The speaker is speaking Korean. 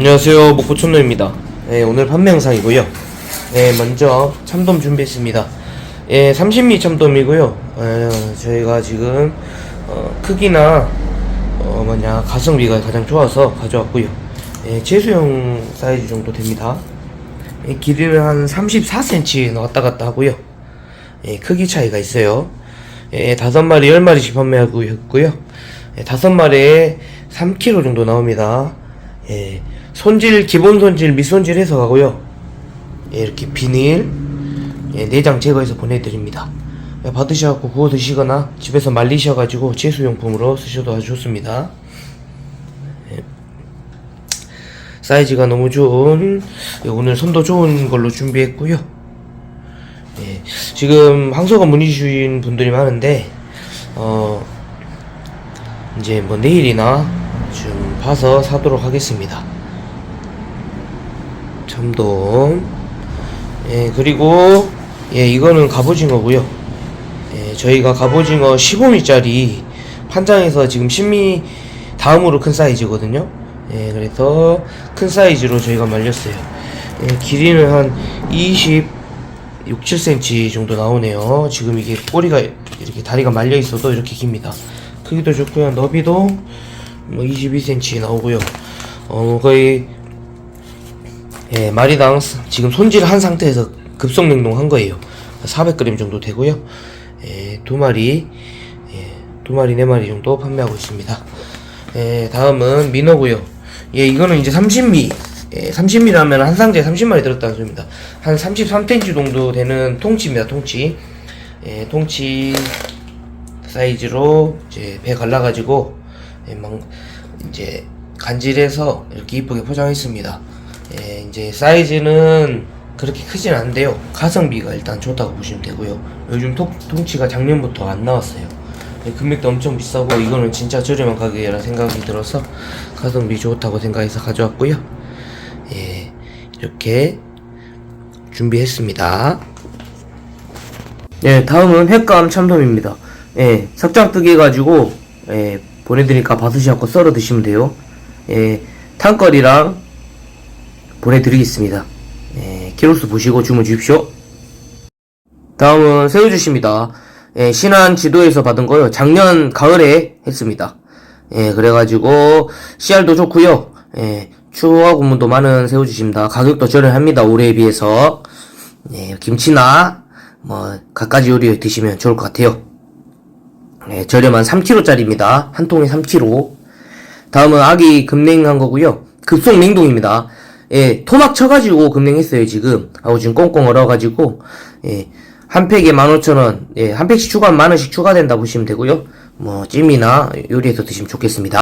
안녕하세요. 목포촌노입니다. 예, 오늘 판매 영상이고요. 예, 먼저 참돔 준비했습니다. 예, 30미 참돔이고요. 예, 저희가 지금 어, 크기나 어, 뭐냐 가성비가 가장 좋아서 가져왔고요. 예, 제수형 사이즈 정도 됩니다. 예, 길이는 한 34cm 왔다 갔다 하고요. 예, 크기 차이가 있어요. 예, 다섯 마리, 열 마리씩 판매하고 있고요. 예, 다섯 마리에 3kg 정도 나옵니다 예, 손질 기본 손질 미손질 해서 가고요. 예, 이렇게 비닐 예, 내장 제거해서 보내드립니다. 예, 받으셔갖고 구워 드시거나 집에서 말리셔가지고 제수용품으로 쓰셔도 아주 좋습니다. 예, 사이즈가 너무 좋은 예, 오늘 선도 좋은 걸로 준비했고요. 예, 지금 항소가 문의 주신 분들이 많은데 어 이제 뭐 내일이나 좀 봐서 사도록 하겠습니다. 참돔. 예, 그리고 예, 이거는 갑오징어고요. 예, 저희가 갑오징어 15미짜리 판장에서 지금 10미 다음으로 큰 사이즈거든요. 예, 그래서 큰 사이즈로 저희가 말렸어요. 예, 길이는 한 20, 6, 7cm 정도 나오네요. 지금 이게 꼬리가 이렇게 다리가 말려 있어도 이렇게 깁니다. 크기도 좋고요. 너비도 뭐 22cm 나오고요. 어, 거의 예, 마리당 스- 지금 손질한 상태에서 급속 냉동한 거예요. 400g 정도 되고요. 예, 두 마리, 예, 두 마리, 네 마리 정도 판매하고 있습니다. 예, 다음은 민어고요. 예, 이거는 이제 30미. 예, 30미라면 한 상자에 30마리 들었다는 소리입니다. 한 33cm 정도 되는 통치입니다, 통치. 예, 통치 사이즈로 이제 배 갈라가지고 예, 막 이제 간질해서 이렇게 이쁘게 포장했습니다. 예, 이제 사이즈는 그렇게 크진 않은데요. 가성비가 일단 좋다고 보시면 되고요. 요즘 통, 통치가 작년부터 안 나왔어요. 예, 금액도 엄청 비싸고 이거는 진짜 저렴한 가격이라 생각이 들어서 가성비 좋다고 생각해서 가져왔고요. 예, 이렇게 준비했습니다. 네, 다음은 횟감 참돔입니다. 예, 석장 뜨기 해가지고, 예, 보내드리니까 받으셔갖고 썰어 드시면 돼요. 예, 탕거리랑 보내드리겠습니다. 예, 키로수 보시고 주문 주십시오. 다음은 새우젓입니다. 예, 신한 지도에서 받은 거요. 작년 가을에 했습니다. 예, 그래가지고, 씨알도 좋고요 예, 추가 고문도 많은 새우젓입니다. 가격도 저렴합니다. 올해에 비해서. 예, 김치나, 뭐, 갖가지 요리 드시면 좋을 것 같아요. 예, 저렴한 3kg짜리입니다. 한 통에 3kg. 다음은 아기 급냉한 거고요. 급속 냉동입니다. 예, 토막 쳐가지고 급냉했어요, 지금. 아우, 지금 꽁꽁 얼어가지고, 예, 한 팩에 15,000원, 예, 한 팩씩 추가하면 만 원씩 추가된다 보시면 되고요. 뭐, 찜이나 요리해서 드시면 좋겠습니다.